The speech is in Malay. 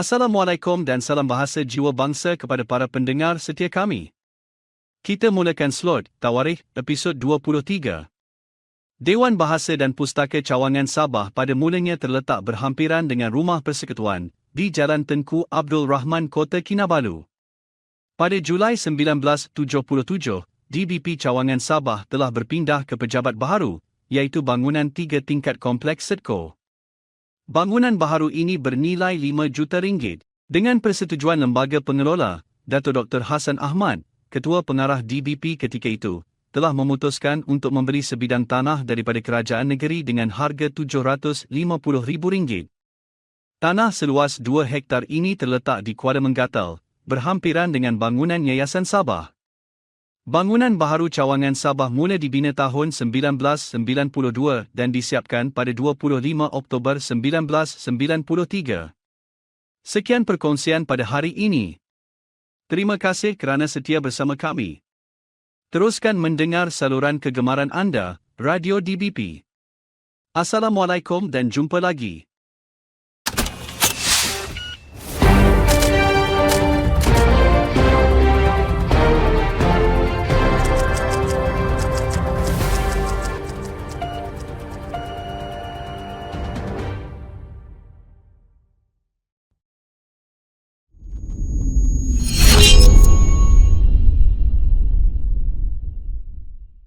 Assalamualaikum dan salam bahasa jiwa bangsa kepada para pendengar setia kami. Kita mulakan slot Tawarikh episod 23. Dewan Bahasa dan Pustaka Cawangan Sabah pada mulanya terletak berhampiran dengan Rumah Persekutuan di Jalan Tengku Abdul Rahman Kota Kinabalu. Pada Julai 1977, DBP Cawangan Sabah telah berpindah ke pejabat baharu, iaitu bangunan tiga tingkat kompleks Sedco. Bangunan baharu ini bernilai 5 juta ringgit. Dengan persetujuan lembaga pengelola, Dato Dr. Hassan Ahmad, Ketua Pengarah DBP ketika itu, telah memutuskan untuk memberi sebidang tanah daripada kerajaan negeri dengan harga RM750,000. Tanah seluas 2 hektar ini terletak di Kuala Menggatal, berhampiran dengan bangunan Yayasan Sabah. Bangunan baharu cawangan Sabah mula dibina tahun 1992 dan disiapkan pada 25 Oktober 1993. Sekian perkongsian pada hari ini. Terima kasih kerana setia bersama kami. Teruskan mendengar saluran kegemaran anda, Radio DBP. Assalamualaikum dan jumpa lagi.